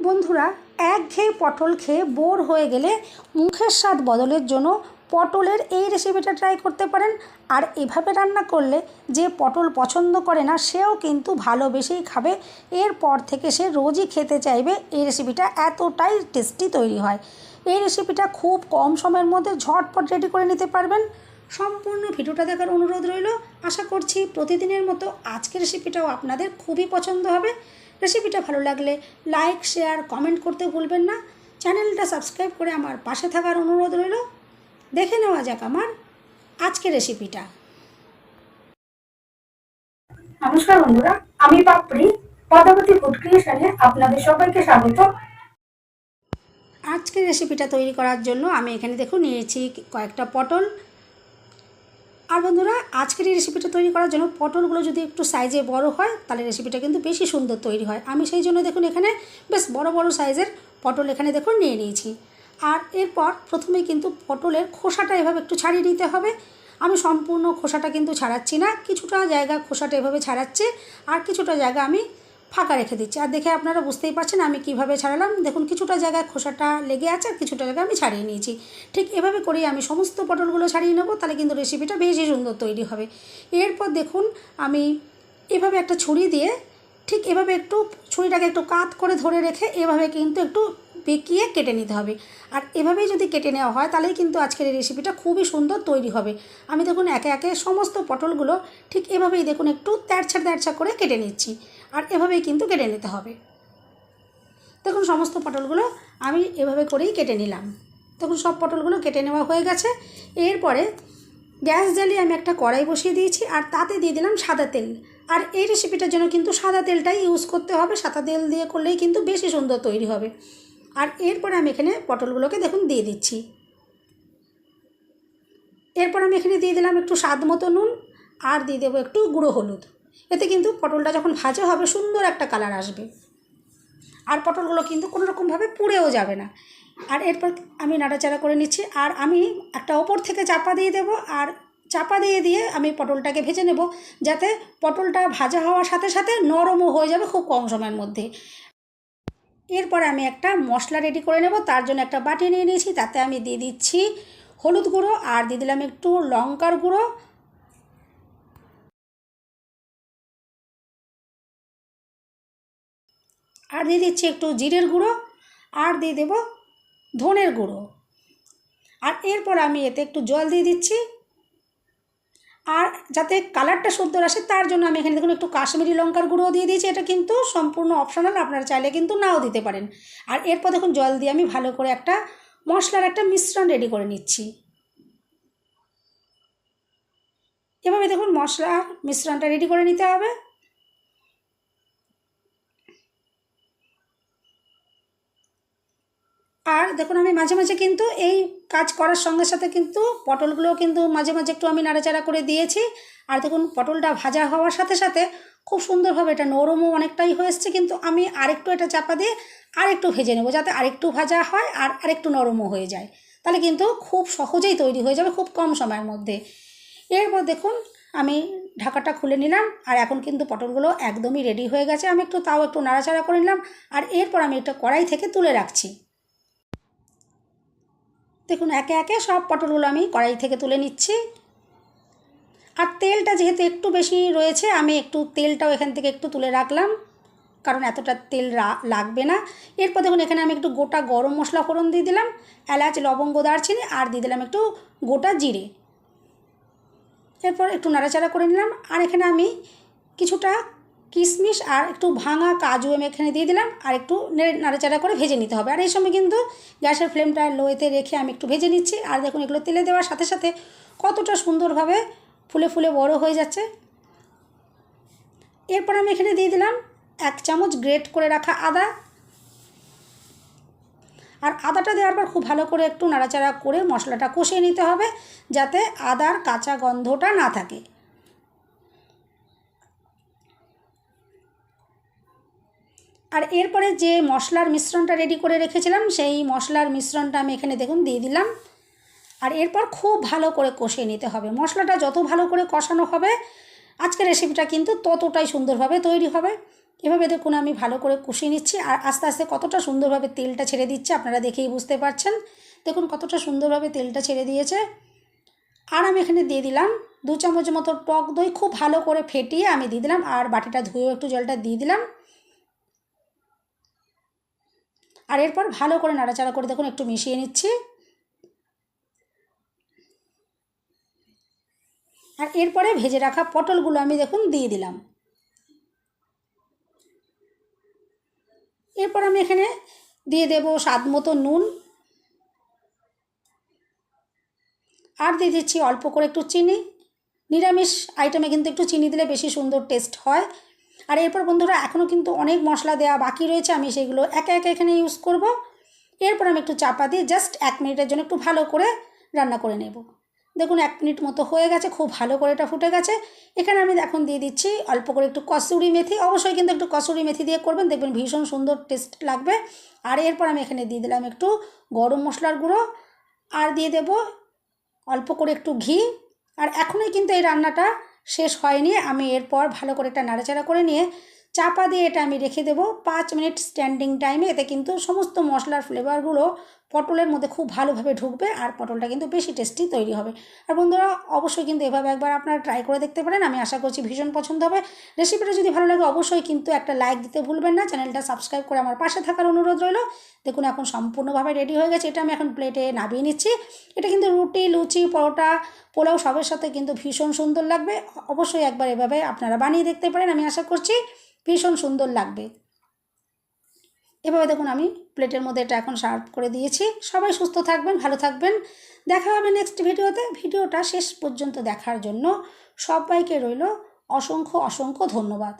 বন্ধুরা একঘেয়ে পটল খেয়ে বোর হয়ে গেলে মুখের স্বাদ বদলের জন্য পটলের এই রেসিপিটা ট্রাই করতে পারেন। আর এভাবে রান্না করলে যে পটল পছন্দ করে না, সেও কিন্তু ভালোবেসেই খাবে। এরপর থেকে সে রোজই খেতে চাইবে এই রেসিপিটা এতটাই টেস্টি তৈরি হয়। এই রেসিপিটা খুব কম সময়ের মধ্যে ঝটপট রেডি করে নিতে পারবেন। সম্পূর্ণ ভিডিওটা দেখার অনুরোধ রইল। আশা করছি প্রতিদিনের মতো আজকের রেসিপিটাও আপনাদের খুবই পছন্দ হবে। রেসিপিটা ভালো লাগলে লাইক শেয়ার কমেন্ট করতে ভুলবেন না। চ্যানেলটা সাবস্ক্রাইব করে আমার পাশে থাকার অনুরোধ রইল। দেখে নেওয়া যাক আমার আজকের রেসিপিটা। নমস্কার বন্ধুরা আমি পাপড়ি পদাবতী ফুড ক্রিয়েশনে আপনাদের সবাইকে স্বাগত। আজকের রেসিপিটা তৈরি করার জন্য আমি এখানে দেখুন নিয়েছি কয়েকটা পটল আর বন্ধুরা, আজকের এই রেসিপিটা তৈরি করার জন্য পটলগুলো যদি একটু সাইজে বড় হয়, তাহলে রেসিপিটা কিন্তু বেশি সুন্দর তৈরি হয়। আমি সেই জন্য দেখুন এখানে বেশ বড় বড় সাইজের পটল এখানে দেখুন নিয়ে নিয়েছি। আর এরপর প্রথমে কিন্তু পটলের খোসাটা এভাবে একটু ছাড়িয়ে নিতে হবে। আমি সম্পূর্ণ খোসাটা কিন্তু ছাড়াচ্ছি না, কিছুটা জায়গা খোসাটা এভাবে ছাড়াচ্ছি, আর কিছুটা জায়গা আমি ফাঁকা রেখে দিচ্ছি। আর দেখে আপনারা বুঝতেই পারছেন আমি কীভাবে ছাড়ালাম। দেখুন, কিছুটা জায়গায় খোসাটা লেগে আছে আর কিছুটা জায়গায় আমি ছাড়িয়ে নিয়েছি। ঠিক এভাবে করেই আমি সমস্ত পটলগুলো ছাড়িয়ে নেব, তাহলে কিন্তু রেসিপিটা বেশি সুন্দর তৈরি হবে। এরপর দেখুন, আমি এভাবে একটা ছুরি দিয়ে ঠিক এভাবে একটু ছুরিটাকে একটু কাত করে ধরে রেখে এভাবে কিন্তু একটু বেঁকিয়ে কেটে নিতে হবে। আর এভাবেই যদি কেটে নেওয়া হয়, তাহলেই কিন্তু আজকের এই রেসিপিটা খুবই সুন্দর তৈরি হবে। আমি দেখুন, একে একে সমস্ত পটলগুলো ঠিক এভাবেই দেখুন, একটু তেরছা তেরছা করে কেটে নিচ্ছি। আর এভাবেই কিন্তু কেটে নিতে হবে। দেখুন, সমস্ত পটলগুলো আমি এভাবে করেই কেটে নিলাম। দেখুন, সব পটলগুলো কেটে নেওয়া হয়ে গেছে। এরপরে গ্যাস জ্বালিয়ে আমি একটা কড়াই বসিয়ে দিয়েছি আর তাতে দিয়ে দিলাম সাদা তেল। আর এই রেসিপিটার জন্য কিন্তু সাদা তেলটাই ইউজ করতে হবে। সাদা তেল দিয়ে করলেই কিন্তু বেশি সুন্দর তৈরি হবে। আর এরপরে আমি এখানে পটলগুলোকে দেখুন দিয়ে দিচ্ছি। এরপর আমি এখানে দিয়ে দিলাম একটু স্বাদ মতো নুন আর দিয়ে দেবো একটু গুঁড়ো হলুদ। এতে কিন্তু পটলটা যখন ভাজা হবে, সুন্দর একটা কালার আসবে। আর পটলগুলো কিন্তু কোনো রকমভাবে পুড়েও যাবে না। আর এরপর আমি নাড়াচাড়া করে নিচ্ছি, আর আমি একটা ওপর থেকে চাপা দিয়ে দেবো, আর চাপা দিয়ে দিয়ে আমি পটলটাকে ভেজে নেব, যাতে পটলটা ভাজা হওয়ার সাথে সাথে নরমও হয়ে যাবে খুব কম সময়ের মধ্যে। এরপর আমি একটা মশলা রেডি করে নেব, তার জন্য একটা বাটি নিয়ে নিয়েছি, তাতে আমি দিয়ে দিচ্ছি হলুদ গুঁড়ো, আর দিয়ে দিলাম একটু লঙ্কার গুঁড়ো আর দিয়ে দিচ্ছি একটু জিরের গুঁড়ো আর দিয়ে দেব ধনের গুঁড়ো। আর এরপর আমি এতে একটু জল দিয়ে দিচ্ছি। আর যাতে কালারটা সুন্দর আসে, তার জন্য আমি এখানে দেখুন একটু কাশ্মীরি লঙ্কার গুঁড়ো দিয়ে দিয়েছি। এটা কিন্তু সম্পূর্ণ অপশনাল আপনারা চাইলে কিন্তু নাও দিতে পারেন। আর এরপর দেখুন জল দিয়ে আমি ভালো করে একটা মশলার একটা মিশ্রণ রেডি করে নিচ্ছি। এভাবে দেখুন মশলার মিশ্রণটা রেডি করে নিতে হবে আর দেখুন, আমি মাঝে মাঝে কিন্তু এই কাজ করার সঙ্গে সাথে কিন্তু পটলগুলোও কিন্তু মাঝে মাঝে একটু আমি নাড়াচাড়া করে দিয়েছি। আর দেখুন, পটলটা ভাজা হওয়ার সাথে সাথে খুব সুন্দরভাবে এটা নরমও অনেকটাই হয়ে এসছে, কিন্তু আমি আরেকটু এটা চাপা দিয়ে আরেকটু ভেজে নেব যাতে আরেকটু ভাজা হয় আর আরেকটু নরমও হয়ে যায়। তাহলে কিন্তু খুব সহজেই তৈরি হয়ে যাবে, খুব কম সময়ের মধ্যে। এরপর দেখুন, আমি ঢাকাটা খুলে নিলাম আর এখন কিন্তু পটলগুলো একদমই রেডি হয়ে গেছে। আমি একটু তাও একটু নাড়াচাড়া করে নিলাম আর এরপর আমি এটা কড়াই থেকে তুলে রাখছি। দেখুন, একে একে সব পটলগুলো আমি কড়াই থেকে তুলে নিচ্ছি। আর তেলটা যেহেতু একটু বেশি রয়েছে, আমি একটু তেলটাও এখান থেকে একটু তুলে রাখলাম, কারণ এতটা তেল লাগবে না। এরপর দেখুন, এখানে আমি একটু গোটা গরম মশলা ফোড়ন দিয়ে দিলাম, এলাচ, লবঙ্গ, দারচিনি, আর দিয়ে দিলাম একটু গোটা জিরে। এরপর একটু নাড়াচাড়া করে নিলাম, আর এখানে আমি কিছুটা কিশমিশ আর একটু ভাঙা কাজু আমি এখানে দিয়ে দিলাম আর একটু নাড়াচাড়া করে ভেজে নিতে হবে। আর এই সময় কিন্তু গ্যাসের ফ্লেমটা লোয়েতে রেখে আমি একটু ভেজে নিচ্ছি। আর দেখুন এগুলো তেলে দেওয়ার সাথে সাথে কতটা সুন্দরভাবে ফুলে ফুলে বড় হয়ে যাচ্ছে। এরপর আমি এখানে দিয়ে দিলাম এক চামচ গ্রেট করে রাখা আদা। আর আদাটা দেওয়ার পর খুব ভালো করে একটু নাড়াচাড়া করে মশলাটা কষিয়ে নিতে হবে যাতে আদার কাঁচা গন্ধটা না থাকে। আর এরপরে যে মশলার মিশ্রণটা রেডি করে রেখেছিলাম, সেই মশলার মিশ্রণটা আমি এখানে দেখুন দিয়ে দিলাম। আর এরপর খুব ভালো করে কষিয়ে নিতে হবে। মশলাটা যত ভালো করে কষানো হবে, আজকের রেসিপিটা কিন্তু ততটাই সুন্দরভাবে তৈরি হবে। এভাবে দেখুন আমি ভালো করে কষিয়ে নিচ্ছি। আর আস্তে আস্তে কতটা সুন্দরভাবে তেলটা ছেড়ে দিচ্ছে আপনারা দেখেই বুঝতে পারছেন। দেখুন কতটা সুন্দরভাবে তেলটা ছেড়ে দিয়েছে। আর আমি এখানে দিয়ে দিলাম দু চামচ মতো টক দই। খুব ভালো করে ফেটিয়ে আমি দিয়ে দিলাম। আর বাটিটা ধুয়েও একটু জলটা দিয়ে দিলাম। আর এরপর ভালো করে নাড়াচাড়া করে দেখুন, একটু মিশিয়ে নিচ্ছি। আর এরপরে ভেজে রাখা পটলগুলো আমি দেখুন দিয়ে দিলাম। এরপর আমি এখানে দিয়ে দেব স্বাদ মতো নুন। আর দিয়ে দিচ্ছি অল্প করে একটু চিনি। নিরামিষ আইটেমে কিন্তু একটু চিনি দিলে বেশি সুন্দর টেস্ট হয়। আর এরপর বন্ধুরা এখনও কিন্তু অনেক মশলা দেওয়া বাকি রয়েছে, আমি সেগুলো একে একে এখানে ইউজ করব। এরপর আমি একটু চাপা দিয়ে জাস্ট এক মিনিটের জন্য একটু ভালো করে রান্না করে নেব। দেখুন, এক মিনিট মতো হয়ে গেছে, খুব ভালো করে এটা ফুটে গেছে। এখানে আমি এখন দিয়ে দিচ্ছি অল্প করে একটু কসুরি মেথি। অবশ্যই কিন্তু একটু কসুরি মেথি দিয়ে করবেন, দেখবেন ভীষণ সুন্দর টেস্ট লাগবে। আর এরপর আমি এখানে দিয়ে দিলাম একটু গরম মশলার গুঁড়ো। আর দিয়ে দেব অল্প করে একটু ঘি। আর এখনই কিন্তু এই রান্নাটা শেষ হয়নি। আমি এরপর ভালো করে একটা নাড়াচাড়া করে নিয়ে চাপা দিয়ে এটা আমি রেখে দেবো। পাঁচ মিনিট স্ট্যান্ডিং টাইমে এতে কিন্তু সমস্ত মশলার ফ্লেভারগুলো পটলের মধ্যে খুব ভালোভাবে ঢুকবে আর পটলটা কিন্তু বেশি টেস্টি তৈরি হবে। আর বন্ধুরা, অবশ্যই কিন্তু এভাবে একবার আপনারা ট্রাই করে দেখতে পারেন। আমি আশা করছি ভীষণ পছন্দ হবে। রেসিপিটা যদি ভালো লাগে, অবশ্যই কিন্তু একটা লাইক দিতে ভুলবেন না। চ্যানেলটা সাবস্ক্রাইব করে আমার পাশে থাকার অনুরোধ রইল। দেখুন, এখন সম্পূর্ণভাবে রেডি হয়ে গেছে। এটা আমি এখন প্লেটে নামিয়ে নিচ্ছি। এটা কিন্তু রুটি, লুচি, পরোটা, পোলাও সবের সাথে কিন্তু ভীষণ সুন্দর লাগবে। অবশ্যই একবার এভাবে আপনারা বানিয়ে দেখতে পারেন। আমি আশা করছি ভীষণ সুন্দর লাগবে। এভাবে দেখুন আমি প্লেটের মধ্যে এটা এখন সার্ভ করে দিয়েছি। সবাই সুস্থ থাকবেন, ভালো থাকবেন। দেখা হবে নেক্সট ভিডিওতে। ভিডিওটা শেষ পর্যন্ত দেখার জন্য সবাইকে রইল অসংখ্য অসংখ্য ধন্যবাদ।